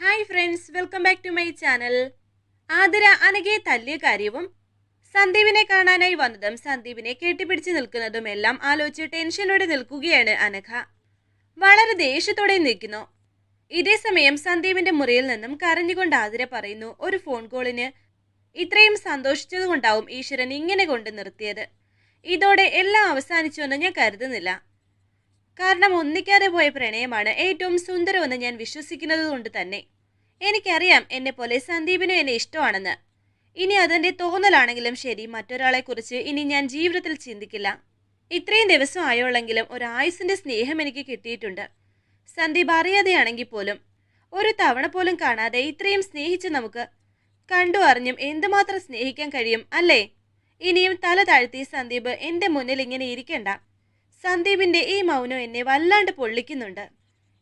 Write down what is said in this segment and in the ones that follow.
Hi friends welcome back to my channel. Athira അനഘയെ തല്ലിയ കാര്യവും സന്ദീപിനെ കാണാനായി വന്നതും സന്ദീപിനെ കെട്ടിപ്പിടിച്ച് നിൽക്കുന്നതും എല്ലാം ആലോചിച്ച് ടെൻഷനോടെ നിൽക്കുകയാണ് അനഘ. വളരെ ദേഷ്യത്തോടെ നിൽക്കുന്നു. ഇതേ സമയം സന്ദീപിന്റെ മുറിയിൽ നിന്നും കരഞ്ഞുകൊണ്ട് ആതിര പറയുന്നു ഒരു ഫോൺ കോളിന് ഇത്രയും സന്തോഷിച്ചതുകൊണ്ടാവും ഈശ്വരൻ ഇങ്ങനെ കൊണ്ട് നിർത്തിയത്. ഇതോടെ എല്ലാം അവസാനിച്ചുവെന്ന് ഞാൻ കരുതുന്നില്ല. കാരണം ഒന്നിക്കാതെ പോയ പ്രണയമാണ് ഏറ്റവും സുന്ദരമെന്ന് ഞാൻ വിശ്വസിക്കുന്നത് കൊണ്ട് തന്നെ. എനിക്കറിയാം എന്നെ പോലെ സന്ദീപിനും എന്നെ ഇഷ്ടമാണെന്ന്. ഇനി അതെന്റെ തോന്നലാണെങ്കിലും ശരി മറ്റൊരാളെ കുറിച്ച് ഇനി ഞാൻ ജീവിതത്തിൽ ചിന്തിക്കില്ല. ഇത്രയും ദിവസം ആയോളെങ്കിലും ഒരു ആയുസിന്റെ സ്നേഹം എനിക്ക് കിട്ടിയിട്ടുണ്ട്. സന്ദീപ് അറിയാതെയാണെങ്കിൽ പോലും ഒരു തവണ പോലും കാണാതെ ഇത്രയും സ്നേഹിച്ച് നമുക്ക് കണ്ടു അറിഞ്ഞും എന്തുമാത്രം സ്നേഹിക്കാൻ കഴിയും അല്ലേ? ഇനിയും തല താഴ്ത്തി സന്ദീപ് എന്റെ മുന്നിൽ ഇങ്ങനെ ഇരിക്കണ്ട. സന്ദീപിന്റെ ഈ മൗനം എന്നെ വല്ലാണ്ട് പൊള്ളിക്കുന്നുണ്ട്.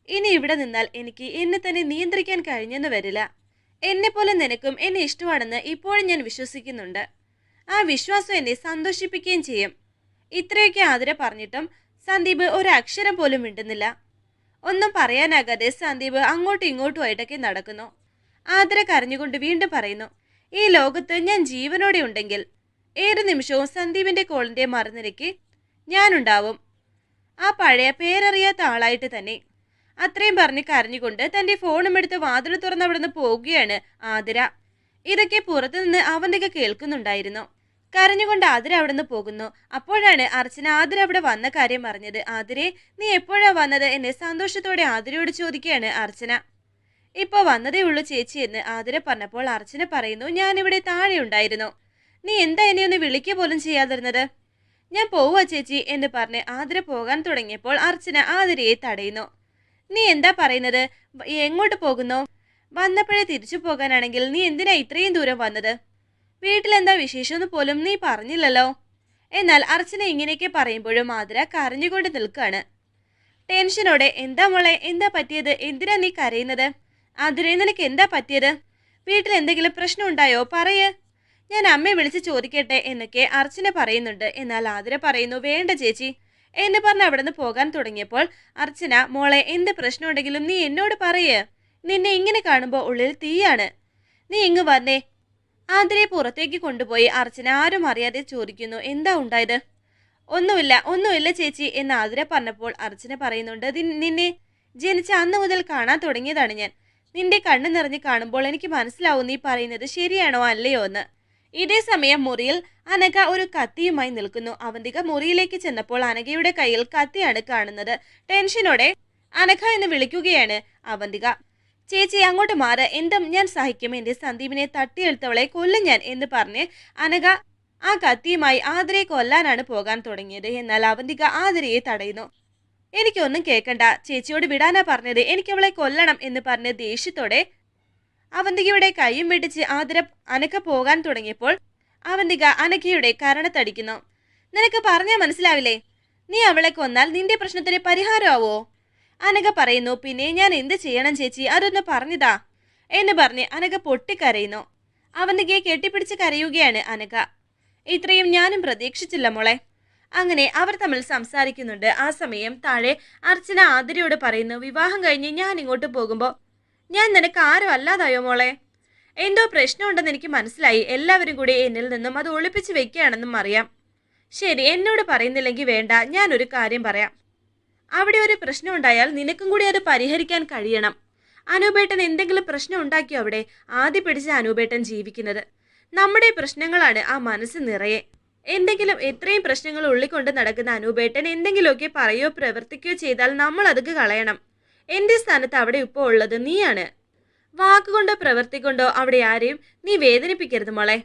ഇനി ഇവിടെ നിന്നാൽ എനിക്ക് എന്നെ തന്നെ നിയന്ത്രിക്കാൻ കഴിഞ്ഞെന്ന് വരില്ല. എന്നെ പോലെ നിനക്കും എന്നെ ഇഷ്ടമാണെന്ന് ഇപ്പോഴും ഞാൻ വിശ്വസിക്കുന്നുണ്ട്. ആ വിശ്വാസം എന്നെ സന്തോഷിപ്പിക്കുകയും ചെയ്യും. ഇത്രയൊക്കെ ആതിര പറഞ്ഞിട്ടും സന്ദീപ് ഒരു അക്ഷരം പോലും മിണ്ടുന്നില്ല. ഒന്നും പറയാനാകാതെ സന്ദീപ് അങ്ങോട്ടും ഇങ്ങോട്ടുമായിട്ടൊക്കെ നടക്കുന്നു. ആതിര കരഞ്ഞുകൊണ്ട് വീണ്ടും പറയുന്നു ഈ ലോകത്ത് ഞാൻ ജീവനോടെ ഉണ്ടെങ്കിൽ ഏത് നിമിഷവും സന്ദീപിന്റെ കോളിന്റെ മറുനിരയ്ക്ക് ഞാനുണ്ടാവും. ആ പഴയ പേരറിയാത്ത ആളായിട്ട് തന്നെ. അത്രയും പറഞ്ഞ് കരഞ്ഞുകൊണ്ട് തന്റെ ഫോണും എടുത്ത് വാതിൽ തുറന്ന് അവിടുന്ന് പോവുകയാണ് ആതിര. ഇതൊക്കെ പുറത്തു നിന്ന് അവന്റെയൊക്കെ കേൾക്കുന്നുണ്ടായിരുന്നു. കരഞ്ഞുകൊണ്ട് ആതിര അവിടുന്ന് പോകുന്നു. അപ്പോഴാണ് അർച്ചന ആതിര അവിടെ വന്ന കാര്യം പറഞ്ഞത് ആതിരെ നീ എപ്പോഴാ വന്നത്? എന്നെ സന്തോഷത്തോടെ ആതിരയോട് ചോദിക്കുകയാണ് അർച്ചന. ഇപ്പോൾ വന്നതേ ഉള്ളൂ ചേച്ചി എന്ന് ആതിര പറഞ്ഞപ്പോൾ അർച്ചന പറയുന്നു ഞാനിവിടെ താഴെ ഉണ്ടായിരുന്നു നീ എന്താ എന്നെ ഒന്ന് വിളിക്കുക പോലും ചെയ്യാതിരുന്നത്? ഞാൻ പോവാ ചേച്ചി എന്ന് പറഞ്ഞ് ആതിര പോകാൻ തുടങ്ങിയപ്പോൾ അർച്ചന ആതിരയെ തടയുന്നു. നീ എന്താ പറയുന്നത്? എങ്ങോട്ട് പോകുന്നു? വന്നപ്പോഴേ തിരിച്ചു പോകാനാണെങ്കിൽ നീ എന്തിനാ ഇത്രയും ദൂരം വന്നത്? വീട്ടിലെന്താ വിശേഷമെന്ന് പോലും നീ പറഞ്ഞില്ലല്ലോ? എന്നാൽ അർച്ചന ഇങ്ങനെയൊക്കെ പറയുമ്പോഴും ആതിര കരഞ്ഞുകൊണ്ട് നിൽക്കുകയാണ് ടെൻഷനോടെ? എന്താ മോളെ? എന്താ പറ്റിയത്? എന്തിനാ നീ കരയുന്നത്? ആതിരെ നിനക്ക് എന്താ പറ്റിയത്? വീട്ടിൽ എന്തെങ്കിലും പ്രശ്നം ഉണ്ടായോ പറയ്. ഞാൻ അമ്മയെ വിളിച്ച് ചോദിക്കട്ടെ എന്നൊക്കെ അർച്ചന പറയുന്നുണ്ട്. എന്നാൽ ആതിര പറയുന്നു വേണ്ട ചേച്ചി. എന്ന് പറഞ്ഞ് അവിടെ നിന്ന് പോകാൻ തുടങ്ങിയപ്പോൾ അർച്ചന മോളെ എന്ത് പ്രശ്നമുണ്ടെങ്കിലും നീ എന്നോട് പറയേ. നിന്നെ ഇങ്ങനെ കാണുമ്പോൾ ഉള്ളിൽ തീയാണ്. നീ ഇങ്ങ് വന്നേ. ആതിരയെ പുറത്തേക്ക് കൊണ്ടുപോയി അർച്ചന ആരും അറിയാതെ ചോദിക്കുന്നു എന്താ ഉണ്ടായത്? ഒന്നുമില്ല ഒന്നുമില്ല ചേച്ചി എന്ന് ആതിര പറഞ്ഞപ്പോൾ അർച്ചന പറയുന്നുണ്ട് നിന്നെ ജനിച്ച അന്ന് മുതൽ കാണാൻ തുടങ്ങിയതാണ് ഞാൻ. നിന്റെ കണ്ണ് നിറഞ്ഞ് കാണുമ്പോൾ എനിക്ക് മനസ്സിലാവും നീ പറയുന്നത് ശരിയാണോ അല്ലയോ എന്ന്. ഇതേ സമയം മുറിയിൽ അനഘ ഒരു കത്തിയുമായി നിൽക്കുന്നു. അവന്തിക മുറിയിലേക്ക് ചെന്നപ്പോൾ അനഘയുടെ കയ്യിൽ കത്തിയാണ് കാണുന്നത്. ടെൻഷനോടെ അനഘ എന്ന് വിളിക്കുകയാണ് അവന്തിക. ചേച്ചി അങ്ങോട്ട് മാറ്. എന്തും ഞാൻ സഹിക്കും. എന്റെ സന്ദീപിനെ തട്ടിയെടുത്തവളെ കൊല്ലും ഞാൻ എന്ന് പറഞ്ഞ് അനഘ ആ കത്തിയുമായി ആതിരയെ കൊല്ലാനാണ് പോകാൻ തുടങ്ങിയത്. എന്നാൽ അവന്തിക ആതിരയെ തടയുന്നു. എനിക്കൊന്നും കേൾക്കണ്ട. ചേച്ചിയോട് വിടാനാ പറഞ്ഞത്. എനിക്കവളെ കൊല്ലണം എന്ന് പറഞ്ഞ് ദേഷ്യത്തോടെ അവന്തികയുടെ കൈയും വെട്ടിച്ച് ആതിര അനക്ക പോകാൻ തുടങ്ങിയപ്പോൾ അവന്തിക അനക്കയുടെ കരണത്തടിക്കുന്നു നിനക്ക് പറഞ്ഞാൽ മനസ്സിലാവില്ലേ? നീ അവളെ കൊന്നാൽ നിന്റെ പ്രശ്നത്തിന് പരിഹാരമാവോ? അനക പറയുന്നു പിന്നെ ഞാൻ എന്ത് ചെയ്യണം ചേച്ചി? അതൊന്ന് പറഞ്ഞതാ. എന്ന് പറഞ്ഞ് അനക പൊട്ടിക്കരയുന്നു. അവന്തികയെ കെട്ടിപ്പിടിച്ച് കരയുകയാണ് അനക ഇത്രയും ഞാനും പ്രതീക്ഷിച്ചില്ല മോളെ. അങ്ങനെ അവർ തമ്മിൽ സംസാരിക്കുന്നുണ്ട്. ആ സമയം താഴെ അർച്ചന ആതിരയോട് പറയുന്നു വിവാഹം കഴിഞ്ഞ് ഞാൻ ഇങ്ങോട്ട് പോകുമ്പോൾ ഞാൻ നിനക്ക് ആരും അല്ലാതായോ മോളെ? എന്തോ പ്രശ്നമുണ്ടെന്ന് എനിക്ക് മനസ്സിലായി. എല്ലാവരും കൂടി എന്നിൽ നിന്നും അത് ഒളിപ്പിച്ച് വെക്കുകയാണെന്നും അറിയാം. ശരി എന്നോട് പറയുന്നില്ലെങ്കിൽ വേണ്ട. ഞാനൊരു കാര്യം പറയാം. അവിടെ ഒരു പ്രശ്നം ഉണ്ടായാൽ നിനക്കും കൂടി അത് പരിഹരിക്കാൻ കഴിയണം. അനൂപേട്ടൻ എന്തെങ്കിലും പ്രശ്നം ഉണ്ടാക്കിയോ അവിടെ? ആദ്യം പിടിച്ച അനൂപേട്ടൻ ജീവിക്കുന്നത്. നമ്മുടെ പ്രശ്നങ്ങളാണ് ആ മനസ്സ് നിറയെ. എന്തെങ്കിലും എത്രയും പ്രശ്നങ്ങൾ ഉള്ളിക്കൊണ്ട് നടക്കുന്ന അനൂപേട്ടൻ എന്തെങ്കിലുമൊക്കെ പറയോ പ്രവർത്തിക്കുകയോ ചെയ്താൽ നമ്മൾ അതൊക്കെ കളയണം. എന്റെ സ്ഥാനത്ത് അവിടെ ഇപ്പോൾ ഉള്ളത് നീയാണ്. വാക്കുകൊണ്ടോ പ്രവൃത്തി കൊണ്ടോ അവിടെ ആരെയും നീ വേദനിപ്പിക്കരുത് മോളെ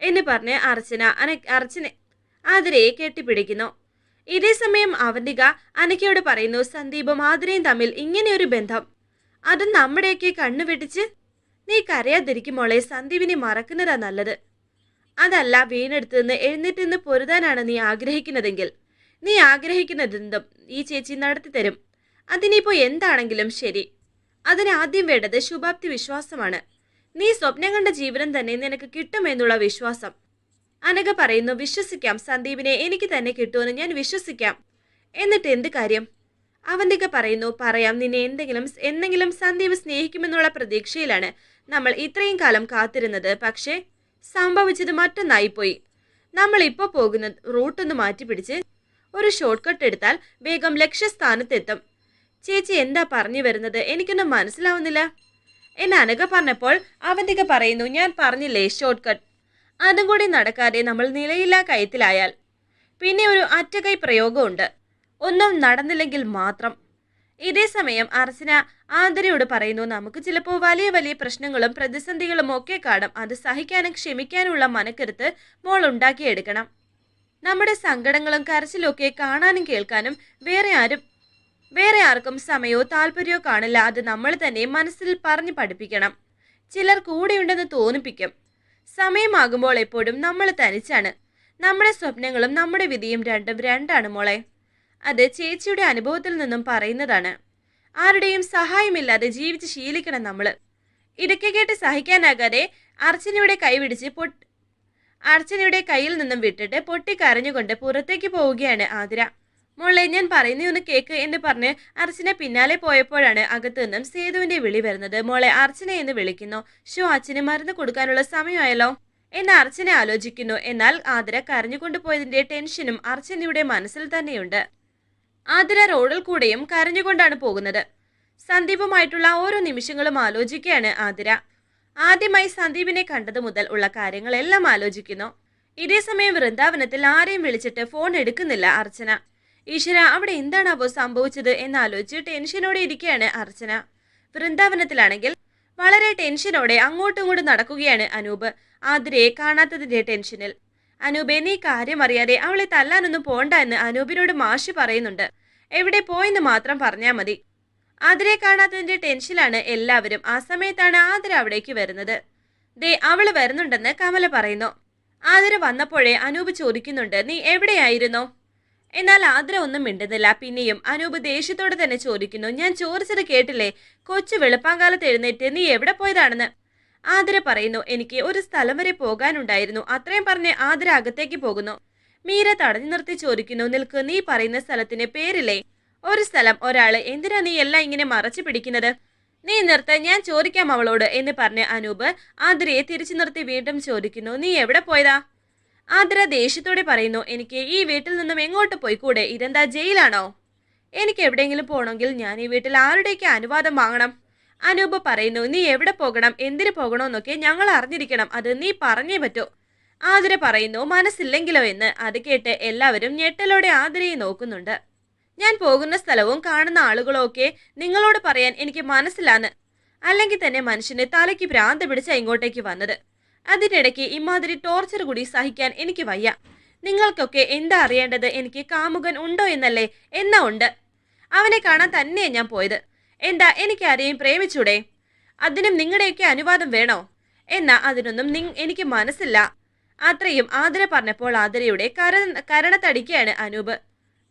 എന്ന് പറഞ്ഞ് അർച്ചന അന അർച്ചന ആതിരയെ കെട്ടിപ്പിടിക്കുന്നു. ഇതേ സമയം അവന്തിക അനക്കയോട് പറയുന്നു സന്ദീപും ആതിരയും തമ്മിൽ ഇങ്ങനെയൊരു ബന്ധം. അത് നമ്മുടെയൊക്കെ കണ്ണു വെട്ടിച്ച് നീ കരയാതിരിക്കും മോളെ സന്ദീപിനെ മറക്കുന്നതാ നല്ലത്. അതല്ല വീണെടുത്ത് നിന്ന് എഴുന്നേറ്റ് നിന്ന് പൊരുതാനാണ് നീ ആഗ്രഹിക്കുന്നതെങ്കിൽ. നീ ആഗ്രഹിക്കുന്നതെന്തും ഈ ചേച്ചി നടത്തി അതിനിപ്പോ എന്താണെങ്കിലും ശരി. അതിനാദ്യം വേണ്ടത് ശുഭാപ്തി വിശ്വാസമാണ്. നീ സ്വപ്നം കണ്ട ജീവനം തന്നെ നിനക്ക് കിട്ടുമെന്നുള്ള വിശ്വാസം. അനഘ പറയുന്നു വിശ്വസിക്കാം സന്ദീപിനെ എനിക്ക് തന്നെ കിട്ടുമെന്ന് ഞാൻ വിശ്വസിക്കാം. എന്നിട്ട് എന്ത് കാര്യം? അവന്തിക പറയുന്നു പറയാം നിന്നെ എന്തെങ്കിലും എന്തെങ്കിലും സന്ദീപ് സ്നേഹിക്കുമെന്നുള്ള പ്രതീക്ഷയിലാണ് നമ്മൾ ഇത്രയും കാലം കാത്തിരുന്നത്. പക്ഷേ സംഭവിച്ചത് മറ്റൊന്നായിപ്പോയി. നമ്മൾ ഇപ്പോൾ പോകുന്ന റൂട്ടൊന്ന് മാറ്റിപ്പിടിച്ച് ഒരു ഷോർട്ട് കട്ട് എടുത്താൽ വേഗം ലക്ഷ്യസ്ഥാനത്തെത്തും. ചേച്ചി എന്താ പറഞ്ഞു വരുന്നത്? എനിക്കൊന്നും മനസ്സിലാവുന്നില്ല. എന്നെ അനക പറഞ്ഞപ്പോൾ അവന്തിക പറയുന്നു ഞാൻ പറഞ്ഞില്ലേ ഷോർട്ട് കട്ട് അതും കൂടി നടക്കാതെ നമ്മൾ നിലയില്ലാ കയത്തിലായാൽ. പിന്നെ ഒരു അറ്റകൈ പ്രയോഗമുണ്ട്. ഒന്നും നടന്നില്ലെങ്കിൽ മാത്രം. ഇതേ സമയം അർച്ചന ആന്തരയോട് പറയുന്നു നമുക്ക് ചിലപ്പോൾ വലിയ വലിയ പ്രശ്നങ്ങളും പ്രതിസന്ധികളും ഒക്കെ കാണും. അത് സഹിക്കാനും ക്ഷമിക്കാനുള്ള മനക്കരുത്ത് മോൾ ഉണ്ടാക്കിയെടുക്കണം. നമ്മുടെ സങ്കടങ്ങളും കരച്ചിലും ഒക്കെ കാണാനും കേൾക്കാനും വേറെ ആരും വേറെ ആർക്കും സമയമോ താല്പര്യമോ കാണില്ല. അത് നമ്മൾ തന്നെ മനസ്സിൽ പറഞ്ഞു പഠിപ്പിക്കണം. ചിലർ കൂടെയുണ്ടെന്ന് തോന്നിപ്പിക്കും. സമയമാകുമ്പോൾ എപ്പോഴും നമ്മൾ തനിച്ചാണ്. നമ്മുടെ സ്വപ്നങ്ങളും നമ്മുടെ വിധിയും രണ്ടും രണ്ടാണ് മോളെ. അത് ചേച്ചിയുടെ അനുഭവത്തിൽ നിന്നും പറയുന്നതാണ്. ആരുടെയും സഹായമില്ലാതെ ജീവിച്ച് ശീലിക്കണം നമ്മൾ ഇടയ്ക്ക് കേട്ട് സഹിക്കാനാകാതെ അർച്ചനയുടെ കൈ പിടിച്ച് പൊട്ട് അർച്ചനയുടെ കയ്യിൽ നിന്നും വിട്ടിട്ട് പൊട്ടിക്കരഞ്ഞുകൊണ്ട് പുറത്തേക്ക് പോവുകയാണ് ആതിര. മോളെ ഞാൻ പറയുന്ന ഒന്ന് കേക്ക് എന്ന് പറഞ്ഞ് അർച്ചന പിന്നാലെ പോയപ്പോഴാണ് അകത്തു നിന്നും സേതുവിന്റെ വിളി വരുന്നത്. മോളെ അർച്ചന എന്ന് വിളിക്കുന്നു. ഷോ അച്ഛന് മരുന്ന് കൊടുക്കാനുള്ള സമയമായല്ലോ? എന്ന് അർച്ചന ആലോചിക്കുന്നു. എന്നാൽ ആതിര കരഞ്ഞുകൊണ്ട് പോയതിന്റെ ടെൻഷനും അർച്ചനയുടെ മനസ്സിൽ തന്നെയുണ്ട്. ആതിര റോഡിൽ കൂടെയും കരഞ്ഞുകൊണ്ടാണ് പോകുന്നത്. സന്ദീപുമായിട്ടുള്ള ഓരോ നിമിഷങ്ങളും ആലോചിക്കുകയാണ് ആതിര. ആദ്യമായി സന്ദീപിനെ കണ്ടതു മുതൽ ഉള്ള കാര്യങ്ങളെല്ലാം ആലോചിക്കുന്നു. ഇതേസമയം വൃന്ദാവനത്തിൽ ആരെയും വിളിച്ചിട്ട് ഫോൺ എടുക്കുന്നില്ല അർച്ചന. ഈശ്വര അവിടെ എന്താണാവോ സംഭവിച്ചത് എന്നാലോചിച്ച് ടെൻഷനോടെ ഇരിക്കുകയാണ് അർച്ചന. വൃന്ദാവനത്തിലാണെങ്കിൽ വളരെ ടെൻഷനോടെ അങ്ങോട്ടും ഇങ്ങോട്ടും നടക്കുകയാണ് അനൂപ്. ആതിരയെ കാണാത്തതിന്റെ ടെൻഷനിൽ. അനൂപെ നീ കാര്യം അറിയാതെ അവളെ തല്ലാനൊന്നും പോണ്ട എന്ന് അനൂപിനോട് മാഷി പറയുന്നുണ്ട്. എവിടെ പോയെന്ന് മാത്രം പറഞ്ഞാൽ മതി. ആതിരയെ കാണാത്തതിന്റെ ടെൻഷനിലാണ് എല്ലാവരും. ആ സമയത്താണ് ആതിര അവിടേക്ക് വരുന്നത്. ദേ അവൾ വരുന്നുണ്ടെന്ന് കമല പറയുന്നു. ആതിര വന്നപ്പോഴേ അനൂപ് ചോദിക്കുന്നുണ്ട് നീ എവിടെയായിരുന്നോ? എന്നാൽ ആതിര ഒന്നും മിണ്ടുന്നില്ല. പിന്നെയും അനൂപ് ദേഷ്യത്തോടെ തന്നെ ചോദിക്കുന്നു ഞാൻ ചോദിച്ചത് കേട്ടില്ലേ? കൊച്ചു വെളുപ്പാങ്കാലത്ത് എഴുന്നേറ്റ് നീ എവിടെ പോയതാണെന്ന്? ആതിര പറയുന്നു എനിക്ക് ഒരു സ്ഥലം വരെ പോകാനുണ്ടായിരുന്നു. അത്രയും പറഞ്ഞ് ആതിര അകത്തേക്ക് പോകുന്നു. മീര തടഞ്ഞു നിർത്തി ചോദിക്കുന്നു നിൽക്ക് നീ പറയുന്ന സ്ഥലത്തിന് പേരില്ലേ? ഒരു സ്ഥലം ഒരാൾ. എന്തിനാ നീ എല്ലാം ഇങ്ങനെ മറച്ചു പിടിക്കുന്നത്? നീ നിർത്ത ഞാൻ ചോദിക്കാം അവളോട്. എന്ന് പറഞ്ഞ് അനൂപ് ആതിരയെ തിരിച്ചു നിർത്തി വീണ്ടും ചോദിക്കുന്നു നീ എവിടെ പോയതാ? ആതിര ദേഷ്യത്തോടെ പറയുന്നു എനിക്ക് ഈ വീട്ടിൽ നിന്നും എങ്ങോട്ട് പോയിക്കൂടെ? ഇതെന്താ ജയിലാണോ? എനിക്ക് എവിടെയെങ്കിലും പോകണമെങ്കിൽ ഞാൻ ഈ വീട്ടിൽ ആരുടെയൊക്കെ അനുവാദം വാങ്ങണം? അനൂപ് പറയുന്നു നീ എവിടെ പോകണം? എന്തിനു പോകണമെന്നൊക്കെ ഞങ്ങൾ അറിഞ്ഞിരിക്കണം. അത് നീ പറഞ്ഞേ പറ്റൂ. ആതിര പറയുന്നു മനസ്സില്ലെങ്കിലോ എന്ന്. അത് കേട്ട് എല്ലാവരും ഞെട്ടലോടെ ആതിരയെ നോക്കുന്നുണ്ട്. ഞാൻ പോകുന്ന സ്ഥലവും കാണുന്ന ആളുകളും ഒക്കെ നിങ്ങളോട് പറയാൻ എനിക്ക് മനസ്സിലാന്ന്. അല്ലെങ്കിൽ തന്നെ മനുഷ്യന് തലയ്ക്ക് ഭ്രാന്ത് പിടിച്ച ഇങ്ങോട്ടേക്ക് വന്നത്. അതിനിടയ്ക്ക് ഇമാതിരി ടോർച്ചർ കൂടി സഹിക്കാൻ എനിക്ക് വയ്യ. നിങ്ങൾക്കൊക്കെ എന്താ അറിയേണ്ടത്? എനിക്ക് കാമുകൻ ഉണ്ടോ എന്നല്ലേ? എന്നാ ഉണ്ട്. അവനെ കാണാൻ തന്നെയാണ് ഞാൻ പോയത്. എന്താ എനിക്ക് ആരെയും പ്രേമിച്ചൂടെ? അതിനും നിങ്ങളുടെയൊക്കെ അനുവാദം വേണോ? എന്നാ അതിനൊന്നും നി എനിക്ക് മനസ്സില്ല. അത്രയും ആതിര പറഞ്ഞപ്പോൾ ആതിരയുടെ കര കരണത്തടിക്കുകയാണ് അനൂപ്.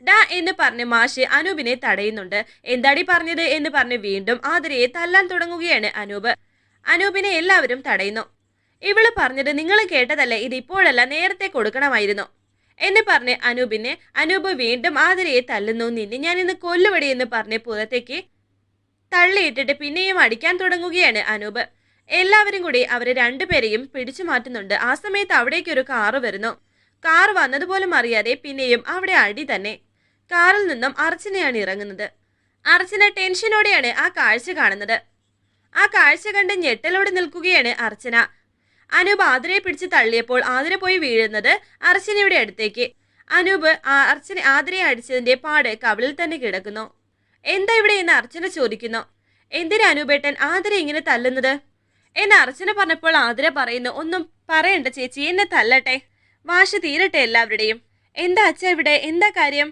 ഡാ എന്ന് പറഞ്ഞ് മാഷ് അനൂപിനെ തടയുന്നുണ്ട്. എന്താടി പറഞ്ഞത് എന്ന് പറഞ്ഞ് വീണ്ടും ആതിരയെ തല്ലാൻ തുടങ്ങുകയാണ് അനൂപ്. അനൂപിനെ എല്ലാവരും തടയുന്നു. ഇവൾ പറഞ്ഞിട്ട് നിങ്ങൾ കേട്ടതല്ലേ? ഇത് ഇപ്പോഴല്ല നേരത്തെ കൊടുക്കണമായിരുന്നു. എന്ന് പറഞ്ഞ് അനൂപിനെ അനൂപ് വീണ്ടും ആതിരയെ തല്ലുന്നു. നിന്നെ ഞാൻ ഇന്ന് കൊല്ലുവടി എന്ന് പറഞ്ഞ് പുറത്തേക്ക് തള്ളിയിട്ടിട്ട് പിന്നെയും അടിക്കാൻ തുടങ്ങുകയാണ് അനൂപ്. എല്ലാവരും കൂടി അവരെ രണ്ടുപേരെയും പിടിച്ചു മാറ്റുന്നുണ്ട്. ആ സമയത്ത് അവിടേക്ക് ഒരു കാറ് വരുന്നു. കാർ വന്നതുപോലും അറിയാതെ പിന്നെയും അവിടെ അടി തന്നെ. കാറിൽ നിന്നും അർച്ചനയാണ് ഇറങ്ങുന്നത്. അർച്ചന ടെൻഷനോടെയാണ് ആ കാഴ്ച കാണുന്നത്. ആ കാഴ്ച കണ്ട് ഞെട്ടലോടെ നിൽക്കുകയാണ് അർച്ചന. അനൂപ് ആതിരയെ പിടിച്ച് തള്ളിയപ്പോൾ ആതിര പോയി വീഴുന്നത് അർച്ചനയുടെ അടുത്തേക്ക്. അനൂപ് അർച്ചന ആതിരയെ അടിച്ചതിന്റെ പാട് കവിളിൽ തന്നെ കിടക്കുന്നു. എന്താ ഇവിടെ എന്ന് അർച്ചന ചോദിക്കുന്നു. എന്തിനാ അനൂപേട്ടൻ ആതിര ഇങ്ങനെ തല്ലുന്നത്? എന്ന് അർച്ചന പറഞ്ഞപ്പോൾ ആതിര പറയുന്നു ഒന്നും പറയണ്ട ചേച്ചി എന്നെ തല്ലട്ടെ. വാശി തീരട്ടെ എല്ലാവരുടെയും. എന്താ അച്ഛ ഇവിടെ? എന്താ കാര്യം?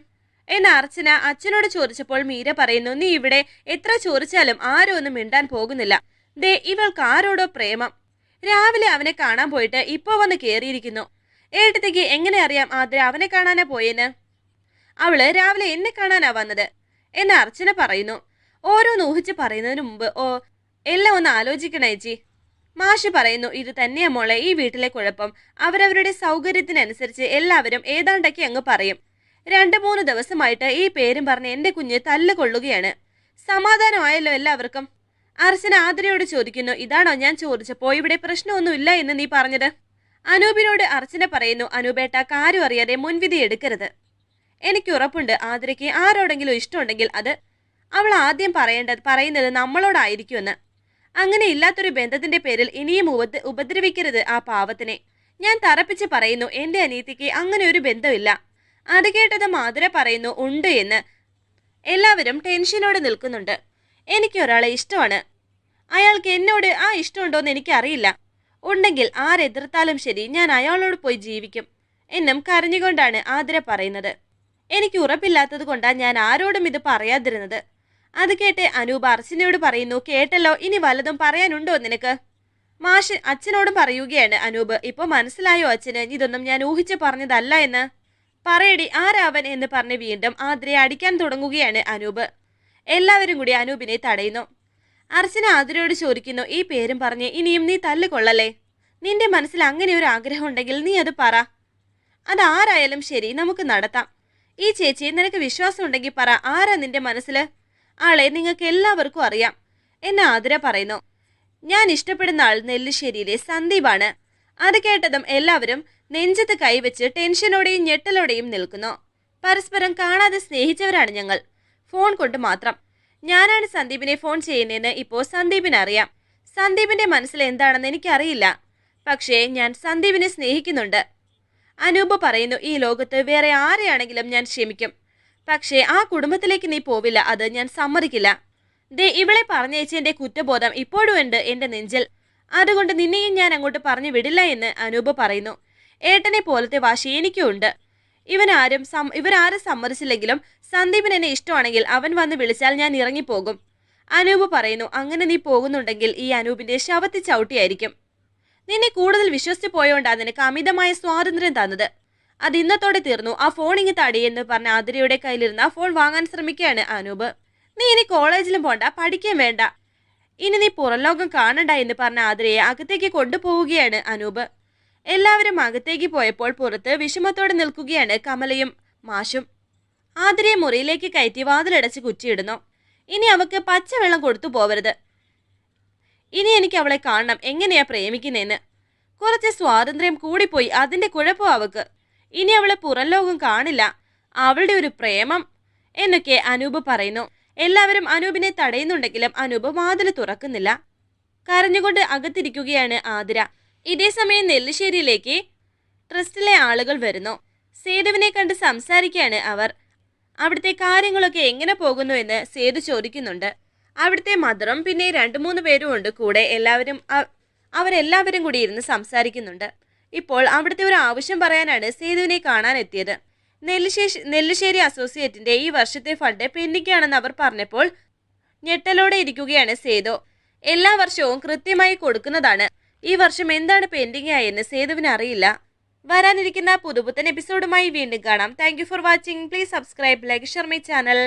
എന്ന് അർച്ചന അച്ഛനോട് ചോദിച്ചപ്പോൾ മീര പറയുന്നു നീ ഇവിടെ എത്ര ചോദിച്ചാലും ആരും ഒന്നും മിണ്ടാൻ പോകുന്നില്ല. ദേ ഇവൾക്ക് ആരോടോ പ്രേമം. രാവിലെ അവനെ കാണാൻ പോയിട്ട് ഇപ്പോൾ വന്ന് കയറിയിരിക്കുന്നു ഏട്ടത്തേക്ക് എങ്ങനെ അറിയാം ആദ്ര അവനെ കാണാനാ പോയെന്ന്? അവൾ രാവിലെ എന്നെ കാണാനാ വന്നത്? എന്ന് അർച്ചന പറയുന്നു. ഓരോന്ന് ഊഹിച്ച് പറയുന്നതിന് മുമ്പ് ഓ എല്ലാം ഒന്ന് ആലോചിക്കണേ ചേച്ചി. മാഷ് പറയുന്നു ഇത് തന്നെയാ മോളെ ഈ വീട്ടിലെ കുഴപ്പം. അവരവരുടെ സൗകര്യത്തിനനുസരിച്ച് എല്ലാവരും ഏതാണ്ടൊക്കെ അങ്ങ് പറയും. രണ്ട് മൂന്ന് ദിവസമായിട്ട് ഈ പേരും പറഞ്ഞ് എന്റെ കുഞ്ഞ് തല്ല് കൊള്ളുകയാണ്. സമാധാനമായല്ലോ എല്ലാവർക്കും. അർച്ചന ആതിരയോട് ചോദിക്കുന്നു ഇതാണോ ഞാൻ ചോദിച്ചപ്പോൾ ഇവിടെ പ്രശ്നമൊന്നുമില്ല എന്ന് നീ പറഞ്ഞത്? അനൂപിനോട് അർച്ചന പറയുന്നു അനൂപേട്ട കാര്യം അറിയാതെ മുൻവിധി എടുക്കരുത്. എനിക്ക് ഉറപ്പുണ്ട് ആതിരയ്ക്ക് ആരോടെങ്കിലും ഇഷ്ടമുണ്ടെങ്കിൽ അത് അവൾ ആദ്യം പറയേണ്ടത് പറയുന്നത് നമ്മളോടായിരിക്കുമെന്ന്. അങ്ങനെ ഇല്ലാത്തൊരു ബന്ധത്തിന്റെ പേരിൽ ഇനിയും ഉപ ഉപദ്രവിക്കരുത് ആ പാവത്തിനെ. ഞാൻ തറപ്പിച്ച് പറയുന്നു എന്റെ അനീതിക്ക് അങ്ങനെ ഒരു ബന്ധമില്ല. അത് കേട്ടത് മാതിര പറയുന്നു ഉണ്ട് എന്ന്. എല്ലാവരും ടെൻഷനോടെ നിൽക്കുന്നുണ്ട്. എനിക്ക് ഒരാളെ ഇഷ്ടമാണ്. അയാൾക്ക് എന്നോട് ആ ഇഷ്ടമുണ്ടോയെന്ന് എനിക്കറിയില്ല. ഉണ്ടെങ്കിൽ ആരെതിർത്താലും ശരി ഞാൻ അയാളോട് പോയി ജീവിക്കും. എന്നും കരഞ്ഞുകൊണ്ടാണ് ആതിര പറയുന്നത്. എനിക്ക് ഉറപ്പില്ലാത്തത് കൊണ്ടാണ് ഞാൻ ആരോടും ഇത് പറയാതിരുന്നത്. അത് കേട്ട് അനൂപ് അർച്ചനയോട് പറയുന്നു കേട്ടല്ലോ ഇനി വല്ലതും പറയാനുണ്ടോ നിനക്ക്? മാഷ് അച്ഛനോടും പറയുകയാണ് അനൂപ് ഇപ്പൊ മനസ്സിലായോ അച്ഛന്? ഇതൊന്നും ഞാൻ ഊഹിച്ച് പറഞ്ഞതല്ല എന്ന്. പറയടി ആരാവൻ? എന്ന് പറഞ്ഞ് വീണ്ടും ആതിരയെ അടിക്കാൻ തുടങ്ങുകയാണ് അനൂപ്. എല്ലാവരും കൂടി അനൂപിനെ തടയുന്നു. അർച്ചന ആതിരയോട് ചോദിക്കുന്നു ഈ പേരും പറഞ്ഞ് ഇനിയും നീ തല്ലുകൊള്ളല്ലേ? നിന്റെ മനസ്സിൽ അങ്ങനെ ഒരു ആഗ്രഹം ഉണ്ടെങ്കിൽ നീ അത് പറ. അതാരായാലും ശരി നമുക്ക് നടത്താം. ഈ ചേച്ചി നിനക്ക് വിശ്വാസം ഉണ്ടെങ്കിൽ പറ ആരാ നിന്റെ മനസ്സിൽ ആളെ നിങ്ങൾക്ക് എല്ലാവർക്കും അറിയാം എന്നെ ആതിര പറയുന്നു. ഞാൻ ഇഷ്ടപ്പെടുന്ന ആൾ നെല്ലിശ്ശേരിയിലെ സന്ദീപാണ്. അത് കേട്ടതും എല്ലാവരും നെഞ്ചത്ത് കൈവച്ച് ടെൻഷനോടെയും ഞെട്ടലോടെയും നിൽക്കുന്നു. പരസ്പരം കാണാതെ സ്നേഹിച്ചവരാണ് ഞങ്ങൾ. ഫോൺ കൊണ്ട് മാത്രം. ഞാനാണ് സന്ദീപിനെ ഫോൺ ചെയ്യുന്നതെന്ന് ഇപ്പോൾ സന്ദീപിന് അറിയാം സന്ദീപിന്റെ മനസ്സിൽ എന്താണെന്ന് എനിക്കറിയില്ല. പക്ഷേ ഞാൻ സന്ദീപിനെ സ്നേഹിക്കുന്നുണ്ട്. അനൂപ് പറയുന്നു ഈ ലോകത്ത് വേറെ ആരെയാണെങ്കിലും ഞാൻ ക്ഷമിക്കും. പക്ഷേ ആ കുടുംബത്തിലേക്ക് നീ പോവില്ല അത് ഞാൻ സമ്മതിക്കില്ല. ദേ ഇവളെ പറഞ്ഞയച്ചതിന്റെ കുറ്റബോധം ഇപ്പോഴും ഉണ്ട് എന്റെ നെഞ്ചിൽ. അതുകൊണ്ട് നിന്നെയും ഞാൻ അങ്ങോട്ട് പറഞ്ഞു വിടില്ല എന്ന് അനൂപ് പറയുന്നു. ഏട്ടനെ പോലത്തെ വാശി എനിക്കും ഉണ്ട്. ഇവനാരും സം ഇവരാരും സമ്മതിച്ചില്ലെങ്കിലും സന്ദീപിന് എന്നെ ഇഷ്ടമാണെങ്കിൽ അവൻ വന്ന് വിളിച്ചാൽ ഞാൻ ഇറങ്ങിപ്പോകും. അനൂപ് പറയുന്നു അങ്ങനെ നീ പോകുന്നുണ്ടെങ്കിൽ ഈ അനൂപിന്റെ ശവത്തി ചവിട്ടിയായിരിക്കും. നിന്നെ കൂടുതൽ വിശ്വസിച്ചു പോയോണ്ടാ നിനക്ക് അമിതമായ സ്വാതന്ത്ര്യം തന്നത്. അത് ഇന്നത്തോടെ തീർന്നു. ആ ഫോൺ ഇങ്ങ് തടിയെന്ന് പറഞ്ഞ ആതിരയുടെ കയ്യിലിരുന്ന ഫോൺ വാങ്ങാൻ ശ്രമിക്കുകയാണ് അനൂപ്. നീ ഇനി കോളേജിലും പോണ്ട പഠിക്കുകയും വേണ്ട. ഇനി നീ പുറം ലോകം കാണണ്ട എന്ന് പറഞ്ഞ ആതിരയെ അകത്തേക്ക് കൊണ്ടുപോവുകയാണ് അനൂപ്. എല്ലാവരും അകത്തേക്ക് പോയപ്പോൾ പുറത്ത് വിഷമത്തോടെ നിൽക്കുകയാണ് കമലയും മാഷും. ആതിരയെ മുറിയിലേക്ക് കയറ്റി വാതിലടച്ച് കുറ്റിയിടുന്നു. ഇനി അവക്ക് പച്ചവെള്ളം കൊടുത്തു പോവരുത്. ഇനി എനിക്ക് അവളെ കാണണം. എങ്ങനെയാ പ്രേമിക്കുന്നതെന്ന് കുറച്ച് സ്വാതന്ത്ര്യം കൂടിപ്പോയി. അതിന്റെ കുഴപ്പം അവക്ക്. ഇനി അവളെ പുറം ലോകം കാണില്ല. അവളുടെ ഒരു പ്രേമം എന്നൊക്കെ അനൂപ് പറയുന്നു. എല്ലാവരും അനൂപിനെ തടയുന്നുണ്ടെങ്കിലും അനൂപ് വാതിൽ തുറക്കുന്നില്ല. കരഞ്ഞുകൊണ്ട് അകത്തിരിക്കുകയാണ് ആതിര. ഇതേ സമയം നെല്ലിശ്ശേരിയിലേക്ക് ട്രസ്റ്റിലെ ആളുകൾ വരുന്നു. സേതുവിനെ കണ്ട് സംസാരിക്കുകയാണ് അവർ. അവിടുത്തെ കാര്യങ്ങളൊക്കെ എങ്ങനെ പോകുന്നു എന്ന് സേതു ചോദിക്കുന്നുണ്ട്. അവിടുത്തെ മദറും പിന്നെ രണ്ട് മൂന്ന് പേരും ഉണ്ട് കൂടെ എല്ലാവരും അവരെല്ലാവരും കൂടി ഇരുന്ന് സംസാരിക്കുന്നുണ്ട്. ഇപ്പോൾ അവിടുത്തെ ഒരു ആവശ്യം പറയാനാണ് സേതുവിനെ കാണാൻ എത്തിയത്. നെല്ലിശ്ശേരി നെല്ലിശ്ശേരി അസോസിയേറ്റിന്റെ ഈ വർഷത്തെ ഫണ്ട് പെൻഡിങ്ങാണെന്ന് അവർ പറഞ്ഞപ്പോൾ ഞെട്ടലോടെ ഇരിക്കുകയാണ് സേതു. എല്ലാ വർഷവും കൃത്യമായി കൊടുക്കുന്നതാണ്. ഈ വർഷം എന്താണ് പെൻഡിങ് ആയെന്ന് സേതുവിന് അറിയില്ല. വരാനിരിക്കുന്ന പുതുപുത്തൻ എപ്പിസോഡുമായി വീണ്ടും കാണാം. Thank for watching please subscribe like share my channel